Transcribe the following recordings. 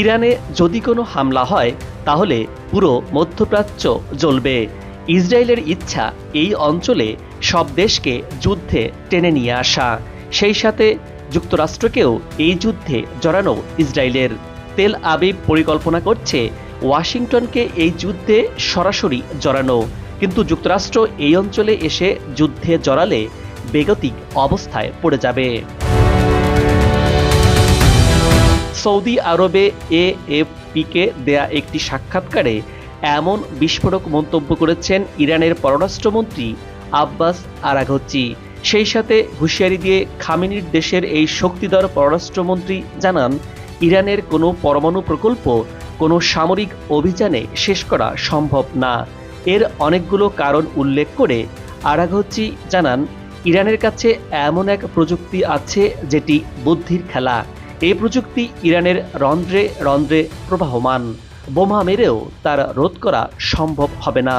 ইরানে যদি কোনো হামলা হয়, তাহলে পুরো মধ্যপ্রাচ্য জ্বলবে। ইসরায়েলের ইচ্ছা এই অঞ্চলে সব দেশকে যুদ্ধে টেনে নিয়ে আসা। সেই সাথে যুক্তরাষ্ট্রকেও এই যুদ্ধে জড়ানো ইসরায়েলের। তেল আবিব পরিকল্পনা করছে ওয়াশিংটনকে এই যুদ্ধে সরাসরি জড়ানো। কিন্তু যুক্তরাষ্ট্র এই অঞ্চলে এসে যুদ্ধে জড়ালে বেগতিক অবস্থায় পড়ে যাবে। সৌদি আরবে এ এএফপিকে দেয়া একটি সাক্ষাৎকারে এমন বিস্ফোরক মন্তব্য করেছেন ইরানের পররাষ্ট্রমন্ত্রী আব্বাস আরাঘচ্চি সেই সাথে হুঁশিয়ারি দিয়ে খামিনির দেশের এই শক্তিধর পররাষ্ট্রমন্ত্রী জানান, ইরানের কোনো পরমাণু প্রকল্প, কোনো সামরিক অভিযানে শেষ করা সম্ভব না। এর অনেকগুলো কারণ উল্লেখ করে আরাঘচ্চি জানান, ইরানের কাছে এমন এক প্রযুক্তি আছে যেটি বুদ্ধির খেলা। এই প্রযুক্তি ইরানের রন্ধ্রে রন্ধ্রে প্রবাহমান। বোমা মেরেও তার রোধ করা সম্ভব হবে না।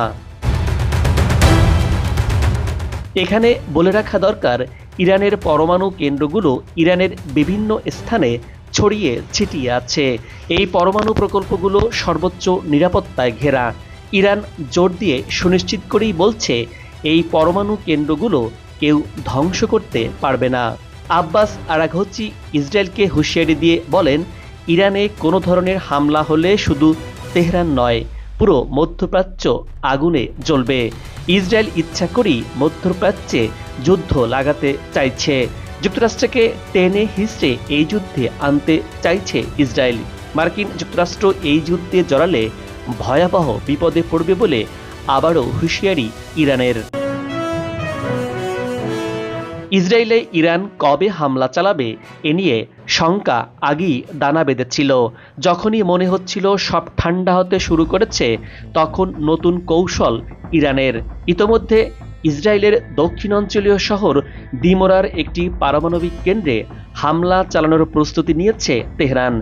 এখানে বলে রাখা দরকার, ইরানের পরমাণু কেন্দ্রগুলো ইরানের বিভিন্ন স্থানে ছড়িয়ে ছিটিয়ে আছে। এই পরমাণু প্রকল্পগুলো সর্বোচ্চ নিরাপত্তায় ঘেরা। ইরান জোর দিয়ে সুনিশ্চিত করেই বলছে, এই পরমাণু কেন্দ্রগুলো কেউ ধ্বংস করতে পারবে না। আব্বাস আরাঘচ্চি ইসরায়েলকে হুঁশিয়ারি দিয়ে বলেন, ইরানে কোনো ধরনের হামলা হলে শুধু তেহরান নয়, পুরো মধ্যপ্রাচ্য আগুনে জ্বলবে। ইসরায়েল ইচ্ছা করেই মধ্যপ্রাচ্যে যুদ্ধ লাগাতে চাইছে। যুক্তরাষ্ট্রকে টেনে হিসড়ে এই যুদ্ধে আনতে চাইছে ইসরায়েল। মার্কিন যুক্তরাষ্ট্র এই যুদ্ধে জড়ালে ভয়াবহ বিপদে পড়বে বলে আবারও হুঁশিয়ারি ইরানের। ইসরায়েলে ইরান কবে হামলা চালাবে এ নিয়ে শঙ্কা আগেই দানা বেঁধেছিল। যখনই মনে হচ্ছিল সব ঠান্ডা হতে শুরু করেছে, তখন নতুন কৌশল ইরানের। ইতোমধ্যে ইসরায়েলের দক্ষিণাঞ্চলীয় শহর দিমোরার একটি পারমাণবিক কেন্দ্রে হামলা চালানোর প্রস্তুতি নিয়েছে তেহরান।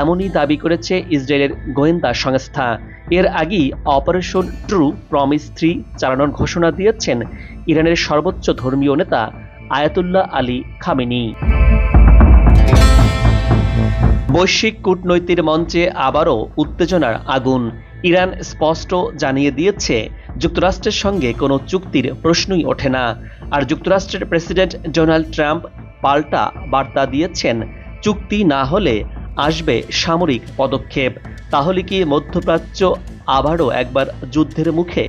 এমনই দাবি করেছে ইসরায়েলের গোয়েন্দা সংস্থা। এর আগেই অপারেশন ট্রু প্রমিস থ্রি চালানোর ঘোষণা দিয়েছেন ইরানের সর্বোচ্চ ধর্মীয় নেতা আয়াতুল্লাহ আলী খামেনি। বৈশ্বিক কূটনৈতিক মঞ্চে আবারও উত্তেজনার আগুন। ইরান স্পষ্ট জানিয়ে দিয়েছে, যুক্তরাষ্ট্রের সঙ্গে কোনো চুক্তির প্রশ্নই ওঠে না। আর যুক্তরাষ্ট্রের প্রেসিডেন্ট ডোনাল্ড ট্রাম্প পাল্টা বার্তা দিয়েছেন, চুক্তি না হলে আসবে সামরিক পদক্ষেপ। তাহলে কি মধ্যপ্রাচ্য আবারও একবার যুদ্ধের মুখে?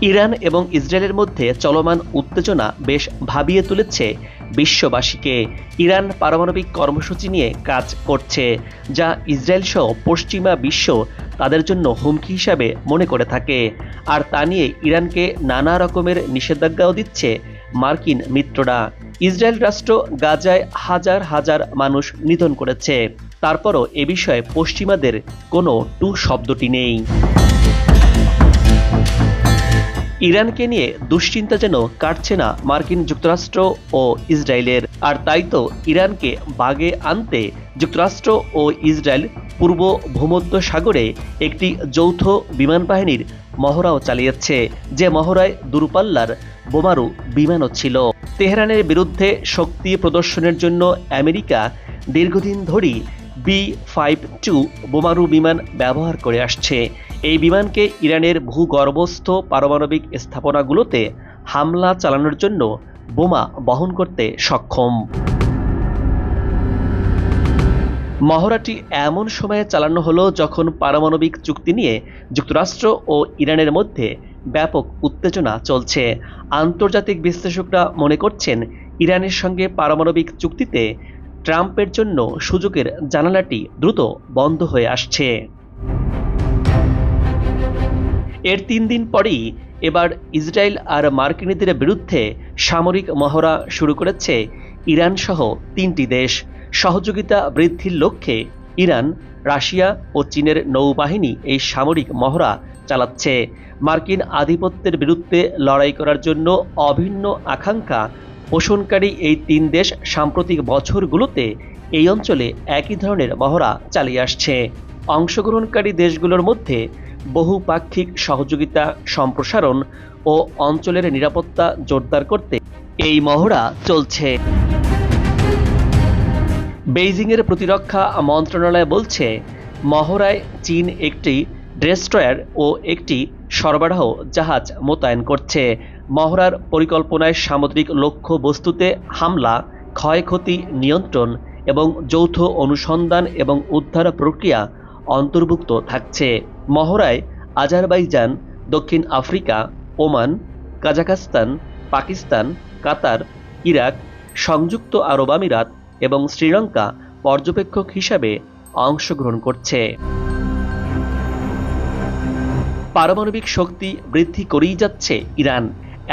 ইরান এবং ইসরায়েলের মধ্যে চলমান উত্তেজনা বেশ ভাবিয়ে তুলেছে বিশ্ববাসীকে। ইরান পারমাণবিক কর্মসূচি নিয়ে কাজ করছে, যা ইসরায়েল সহ পশ্চিমা বিশ্ব তাদের জন্য হুমকি হিসাবে মনে করে থাকে। আর তা নিয়ে ইরানকে নানা রকমের নিষেধাজ্ঞাও দিচ্ছে মার্কিন মিত্ররা। ইসরায়েল রাষ্ট্র গাজায় হাজার হাজার মানুষ নিধন করেছে। তারপরও এ বিষয়ে পশ্চিমাদের কোনো টু শব্দটি নেই। ইরানকে নিয়ে দুশ্চিন্তা যেন কাটছে না মার্কিন যুক্তরাষ্ট্র ও ইসরায়েলের। আর তাই তো ইরানকে বাগে আনতে যুক্তরাষ্ট্র ও ইসরায়েল পূর্ব ভূমধ্য সাগরে একটি যৌথ বিমান বাহিনীর মহড়াও চালিয়েছে, যে মহড়ায় দূরপাল্লার বোমারু বিমানও ছিল। তেহরানের বিরুদ্ধে শক্তি প্রদর্শনের জন্য আমেরিকা দীর্ঘদিন ধরেই বি ফাইভ টু বোমারু বিমান ব্যবহার করে আসছে। এই বিমানকে ইরানের ভূগর্ভস্থ পারমাণবিক স্থাপনাগুলোতে হামলা চালানোর জন্য বোমা বহন করতে সক্ষম। মহড়াটি এমন সময়ে চালানো হলো যখন পারমাণবিক চুক্তি নিয়ে যুক্তরাষ্ট্র ও ইরানের মধ্যে ব্যাপক উত্তেজনা চলছে। আন্তর্জাতিক বিশ্লেষকরা মনে করছেন, ইরানের সঙ্গে পারমাণবিক চুক্তিতে ট্রাম্পের জন্য সুযোগের জানালাটি দ্রুত বন্ধ হয়ে আসছে। এর তিন দিন পরেই এবার ইসরায়েল আর মার্কিনীদের বিরুদ্ধে সামরিক মহড়া শুরু করেছে ইরান সহ তিনটি দেশ। সহযোগিতা বৃদ্ধির লক্ষ্যে ইরান, রাশিয়া ও চীনের নৌবাহিনী এই সামরিক মহড়া চালাচ্ছে। মার্কিন আধিপত্যের বিরুদ্ধে লড়াই করার জন্য অভিন্ন আকাঙ্ক্ষা পোষণকারী এই তিন দেশ সাম্প্রতিক বছরগুলোতে এই অঞ্চলে একই ধরনের মহড়া চালিয়ে আসছে। অংশগ্রহণকারী দেশগুলোর মধ্যে বহুপাক্ষিক সহযোগিতা সম্প্রসারণ ও অঞ্চলের নিরাপত্তা জোরদার করতে এই মহড়া চলছে। বেইজিংয়ের প্রতিরক্ষা মন্ত্রণালয় বলছে, মহড়ায় চীন একটি ডেস্ট্রয়ার ও একটি সরবরাহ জাহাজ মোতায়েন করছে। মহড়ার পরিকল্পনায় সামুদ্রিক লক্ষ্য বস্তুতে হামলা, ক্ষয়ক্ষতি নিয়ন্ত্রণ এবং যৌথ অনুসন্ধান এবং উদ্ধার প্রক্রিয়া অন্তর্ভুক্ত থাকছে। মহড়ায় আজারবাইজান, দক্ষিণ Africa, Oman, Kazakhstan, Pakistan, Qatar, Iraq, সংযুক্ত আরব আমিরাত এবং শ্রীলঙ্কা পর্যবেক্ষক হিসাবে অংশগ্রহণ করছে। পারমাণবিক শক্তি বৃদ্ধি করেই যাচ্ছে ইরান,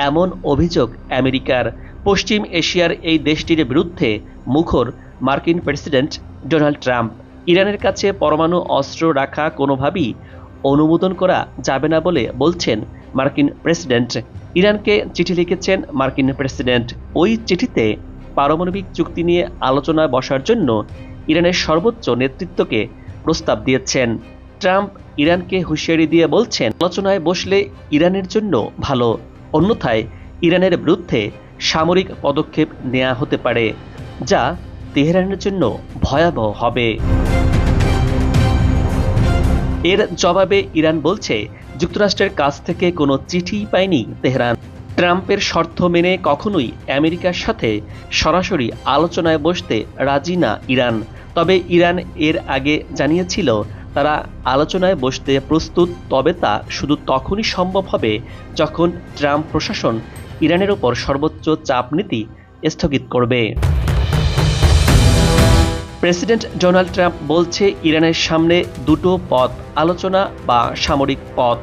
এমন অভিযোগ আমেরিকার। পশ্চিম এশিয়ার এই দেশটির বিরুদ্ধে মুখর মার্কিন প্রেসিডেন্ট ডোনাল্ড ট্রাম্প। ইরানের কাছে পরমাণু অস্ত্র রাখা কোনোভাবেই অনুমোদন করা যাবে না বলে বলছেন মার্কিন প্রেসিডেন্ট। ইরানকে চিঠি লিখেছেন মার্কিন প্রেসিডেন্ট। ওই চিঠিতে পারমাণবিক চুক্তি নিয়ে আলোচনায় বসার জন্য ইরানের সর্বোচ্চ নেতৃত্বকে প্রস্তাব দিয়েছেন। ট্রাম্প ইরানকে হুঁশিয়ারি দিয়ে বলছেন, আলোচনায় বসলে ইরানের জন্য ভালো। অন্যথায় ইরানের বিরুদ্ধে সামরিক পদক্ষেপ নেওয়া হতে পারে, যা তেহরানের জন্য ভয়াবহ হবে। এর জবাবে ইরান বলছে, যুক্তরাষ্ট্রের কাছ থেকে কোনো চিঠি পায়নি তেহরান। ট্রাম্পের শর্ত মেনে কখনোই আমেরিকার সাথে সরাসরি আলোচনায় বসতে রাজি না ইরান। তবে ইরান এর আগে জানিয়েছিল, তারা আলোচনায় বসতে প্রস্তুত, তবে তা শুধু তখনই সম্ভব হবে যখন ট্রাম্প প্রশাসন ইরানের ওপর সর্বোচ্চ চাপ নীতি স্থগিত করবে। প্রেসিডেন্ট ডোনাল্ড ট্রাম্প বলছে ইরানের সামনে দুটো পথ, আলোচনা বা সামরিক পথ।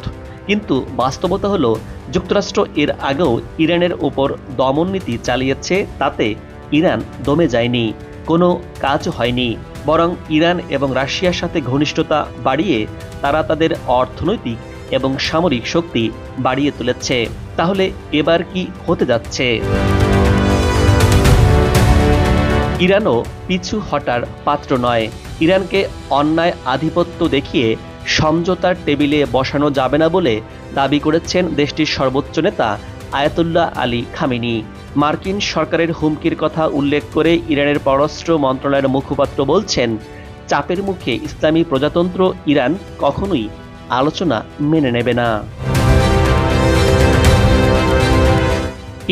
কিন্তু বাস্তবতা হলো, যুক্তরাষ্ট্র এর আগেও ইরানের ওপর দমন নীতি চালিয়েছে, তাতে ইরান দমে যায়নি, কোনো কাজ হয়নি। বরং ইরান এবং রাশিয়ার সাথে ঘনিষ্ঠতা বাড়িয়ে তারা তাদের অর্থনৈতিক এবং সামরিক শক্তি বাড়িয়ে তুলেছে। তাহলে এবার কি হতে যাচ্ছে? ইরানও পিছু হটার পাত্র নয়। ইরানকে অন্যায় আধিপত্য দেখিয়ে সমঝোতার টেবিলে বসানো যাবে না বলে দাবি করেছেন দেশটির সর্বোচ্চ নেতা আয়াতুল্লাহ আলী খামিনি। মার্কিন সরকারের হুমকির কথা উল্লেখ করে ইরানের পররাষ্ট্র মন্ত্রণালয়ের মুখপাত্র বলছেন, চাপের মুখে ইসলামী প্রজাতন্ত্র ইরান কখনোই আলোচনা মেনে নেবে না।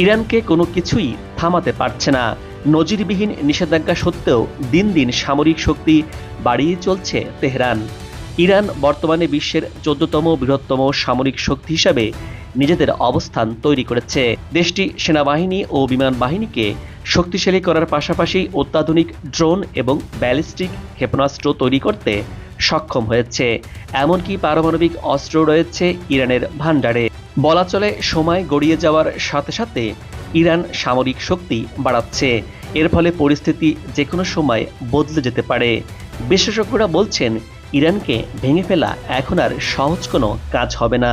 ইরানকে কোনো কিছুই থামাতে পারছে না। নজিরবিহীন নিষেধাজ্ঞা সত্ত্বেও দিন দিন সামরিক শক্তি বাড়িয়ে চলছে তেহরান। ইরান বর্তমানে বিশ্বের চোদ্দতম বৃহত্তম সামরিক শক্তি হিসাবে নিজেদের অবস্থান তৈরি করেছে। দেশটি সেনাবাহিনী ও বিমান বাহিনীকে শক্তিশালী করার পাশাপাশি অত্যাধুনিক ড্রোন এবং ব্যালিস্টিক ক্ষেপণাস্ত্র তৈরি করতে সক্ষম হয়েছে। এমনকি পারমাণবিক অস্ত্র রয়েছে ইরানের ভাণ্ডারে। বলা চলে, সময় গড়িয়ে যাওয়ার সাথে সাথে ইরান সামরিক শক্তি বাড়াচ্ছে। এর ফলে পরিস্থিতি যে কোনো সময় বদলে যেতে পারে। বিশেষজ্ঞরা বলছেন, ইরানকে ভেঙে ফেলা এখন আর সহজ কোনো কাজ হবে না।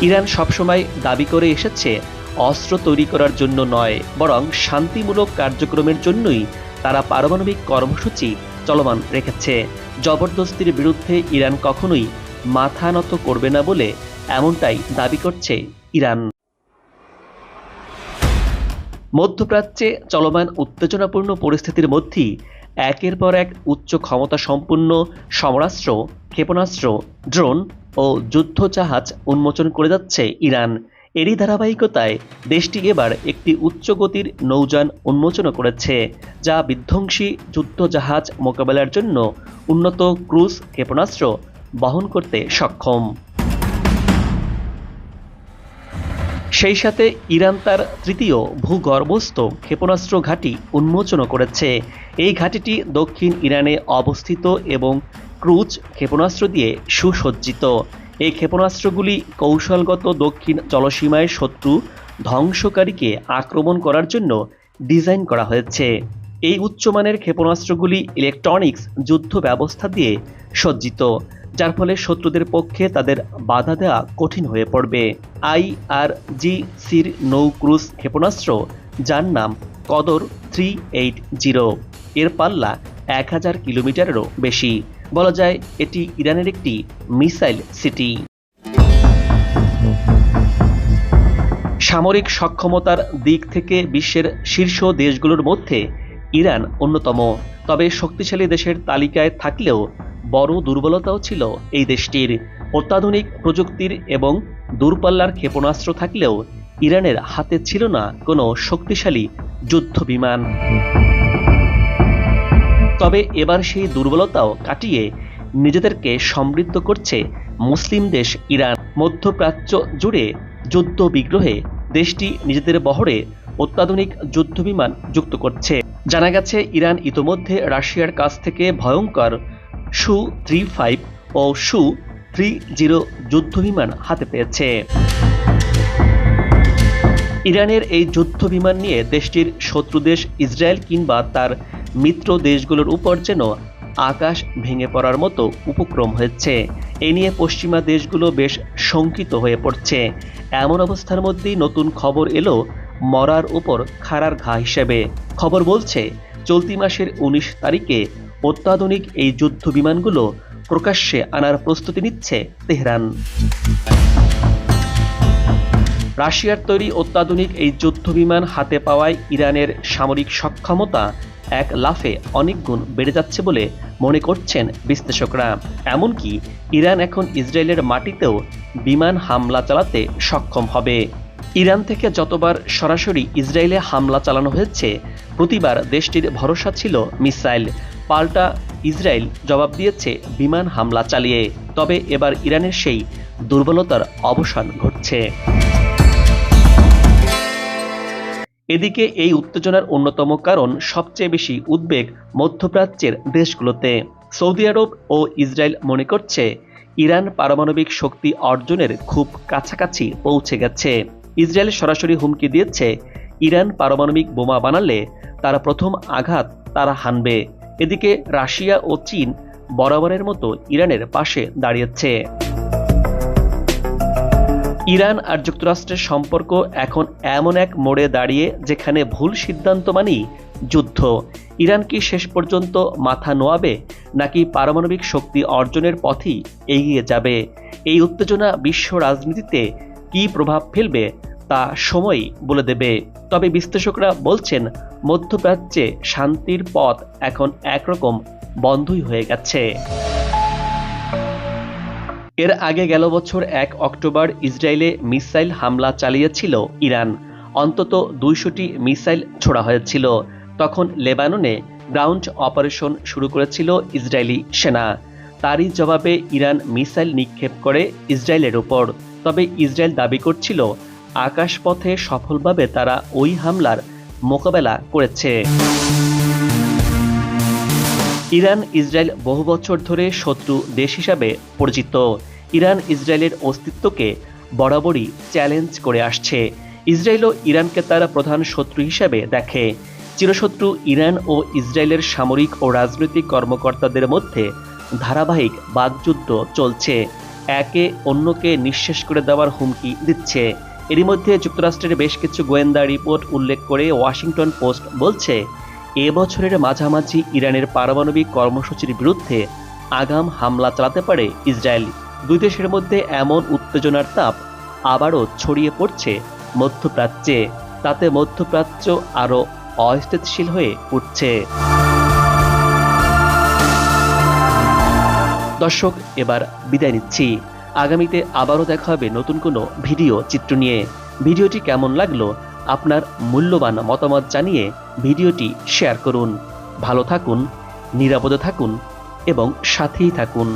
ইরান সবসময় দাবি করে এসেছে, অস্ত্র তৈরি করার জন্য নয়, বরং শান্তিমূলক কার্যক্রমের জন্যই তারা পারমাণবিক কর্মসূচি চলমান রেখেছে। জবরদস্তির বিরুদ্ধে ইরান কখনোই মাথা নত করবে না বলে এমনটাই দাবি করছে ইরান। মধ্যপ্রাচ্যে চলমান উত্তেজনাপূর্ণ পরিস্থিতির মধ্যেই একের পর এক উচ্চ ক্ষমতা সম্পন্ন সমরাস্ত্র, ক্ষেপণাস্ত্র, ড্রোন ও যুদ্ধজাহাজ উন্মোচন করে যাচ্ছে ইরান। এরই ধারাবাহিকতায় দেশটি এবার একটি উচ্চ গতির নৌযান উন্মোচন করেছে, যা বিধ্বংসী যুদ্ধজাহাজ মোকাবেলার জন্য উন্নত ক্রুজ, ক্ষেপণাস্ত্র বহন করতে সক্ষম। সেই সাথে ইরান তার তৃতীয় ভূগর্ভস্থ ক্ষেপণাস্ত্র ঘাঁটি উন্মোচন করেছে। এই ঘাঁটিটি দক্ষিণ ইরানে অবস্থিত এবং ক্রুজ ক্ষেপণাস্ত্র দিয়ে সুসজ্জিত। এই ক্ষেপণাস্ত্রগুলি কৌশলগত দক্ষিণ জলসীমায় শত্রু ধ্বংসকারীকে আক্রমণ করার জন্য ডিজাইন করা হয়েছে। এই উচ্চমানের ক্ষেপণাস্ত্রগুলি ইলেকট্রনিক্স, যুদ্ধ ব্যবস্থা দিয়ে সজ্জিত। যার ফলে শত্রুদের পক্ষে তাদের বাধা দেওয়া কঠিন হয়ে পড়বে। আই আর জি নৌ ক্রুজ ক্ষেপণাস্ত্র, যার নাম কদর থ্রি এইট জিরো। এর পাল্লা এক হাজার কিলোমিটারেরও বেশি। বলা যায়, এটি ইরানের একটি মিসাইল সিটি। সামরিক সক্ষমতার দিক থেকে বিশ্বের শীর্ষ দেশগুলোর মধ্যে ইরান অন্যতম। তবে শক্তিশালী দেশের তালিকায় থাকলেও বড় দুর্বলতাও ছিল এই দেশটির। অত্যাধুনিক প্রযুক্তির এবং দূরপাল্লার ক্ষেপণাস্ত্র থাকলেও ইরানের হাতে ছিল না কোনো শক্তিশালী যুদ্ধ বিমান। তবে এবার সেই দুর্বলতাও কাটিয়ে নিজেদেরকে সমৃদ্ধ করছে মুসলিম দেশ ইরান। মধ্যপ্রাচ্য জুড়ে যুদ্ধ বিগ্রহে দেশটি নিজেদের বহরে অত্যাধুনিক যুদ্ধবিমান যুক্ত করছে। জানা গেছে, ইরান ইতোমধ্যে রাশিয়ার কাছ থেকে ভয়ঙ্কর সু থ্রি ফাইভ ও সু থ্রি জিরো যুদ্ধবিমান হাতে পেয়েছে। ইরানের এই যুদ্ধ বিমান নিয়ে দেশটির শত্রু দেশ ইসরায়েল কিংবা তার মিত্র দেশগুলোর উপর যেন আকাশ ভেঙে পড়ার মতো উপক্রম হয়েছে। এ নিয়ে পশ্চিমা দেশগুলো বেশ শঙ্কিত হয়ে পড়ছে। এমন অবস্থার মধ্যেই নতুন খবর এলো মরার উপর খাড়ার ঘা হিসেবে। খবর বলছে, চলতি মাসের উনিশ তারিখে অত্যাধুনিক এই যুদ্ধ বিমানগুলো প্রকাশ্যে আনার প্রস্তুতি নিচ্ছে তেহরান। রাশিয়ার তৈরি অত্যাধুনিক এই যুদ্ধ বিমান হাতে পাওয়ায় ইরানের সামরিক সক্ষমতা এক লাফে অনেক গুণ বেড়ে যাচ্ছে বলে মনে করছেন বিশ্লেষকরা। এমনকি ইরান এখন ইসরায়েলের মাটিতেও বিমান হামলা চালাতে সক্ষম হবে। ইরান থেকে যতবার সরাসরি ইসরায়েলে হামলা চালানো হয়েছে, প্রতিবার দেশটির ভরসা ছিল মিসাইল। পাল্টা ইসরায়েল জবাব দিয়েছে বিমান হামলা চালিয়ে। তবে এবার ইরানের সেই দুর্বলতার অবসান ঘটছে। এদিকে এই উত্তেজনার অন্যতম কারণ সবচেয়ে বেশি উদ্বেগ মধ্যপ্রাচ্যের দেশগুলোতে। সৌদি আরব ও ইসরায়েল মনে করছে, ইরান পারমাণবিক শক্তি অর্জনের খুব কাছাকাছি পৌঁছে গেছে। ইসরায়েল সরাসরি হুমকি দিয়েছে, ইরান পারমাণবিক বোমা বানালে তারা প্রথম আঘাত তারা হানবে। এদিকে রাশিয়া ও চীন বরাবরের মতো ইরানের পাশে দাঁড়িয়েছে। ইরান আর যুক্তরাষ্ট্রের সম্পর্ক এখন এমন এক মোড়ে দাঁড়িয়ে যেখানে ভুল সিদ্ধান্ত মানেই যুদ্ধ। ইরান কি শেষ পর্যন্ত মাথা নোয়াবে নাকি পারমাণবিক শক্তি অর্জনের পথই এগিয়ে যাবে? এই উত্তেজনা বিশ্ব রাজনীতিতে কি প্রভাব ফেলবে তা সময় বলে দেবে। তবে বিশ্লেষকরা বলছেন, মধ্যপ্রাচ্যে শান্তির পথ এখন একরকম বন্ধই হয়ে গেছে। এর আগে গেল বছর এক অক্টোবর ইসরায়েলে মিসাইল হামলা চালিয়েছিল ইরান। অন্তত দুইশোটি মিসাইল ছোড়া হয়েছিল। তখন লেবাননে গ্রাউন্ড অপারেশন শুরু করেছিল ইসরায়েলি সেনা। তারই জবাবে ইরান মিসাইল নিক্ষেপ করে ইসরায়েলের ওপর। তবে ইসরায়েল দাবি করছিল আকাশপথে সফলভাবে তারা ওই হামলার মোকাবেলা করেছে। ইরান ইসরায়েল বহু বছর ধরে শত্রু দেশ হিসাবে পরিচিত। ইরান ইসরায়েলের অস্তিত্বকে বরাবরই চ্যালেঞ্জ করে আসছে। ইসরায়েলও ইরানকে তারা প্রধান শত্রু হিসাবে দেখে। চিরশত্রু ইরান ও ইসরায়েলের সামরিক ও রাজনৈতিক কর্মকর্তাদের মধ্যে ধারাবাহিক বাগযুদ্ধ চলছে। একে অন্যকে নিঃশেষ করে দেওয়ার হুমকি দিচ্ছে। এরই মধ্যে যুক্তরাষ্ট্রের বেশ কিছু গোয়েন্দা রিপোর্ট উল্লেখ করে ওয়াশিংটন পোস্ট বলছে এ বছরের মাঝামাঝি ইরানের পারমাণবিক কর্মসূচির বিরুদ্ধে আগাম হামলা চালাতে পারে ইসরায়েল। দুই দেশের মধ্যে এমন উত্তেজনার তাপ আবারও ছড়িয়ে পড়ছে মধ্যপ্রাচ্যে। তাতে মধ্যপ্রাচ্য আরও অস্থিতিশীল হয়ে উঠছে। দর্শক, এবার বিদায় নিচ্ছি। আগামীতে আবারও দেখা হবে নতুন কোনো ভিডিও চিত্র নিয়ে। ভিডিওটি কেমন লাগল আপনার মূল্যবান মতামত জানিয়ে ভিডিওটি শেয়ার করুন। ভালো থাকুন, নিরাপদে থাকুন এবং সাথেই থাকুন।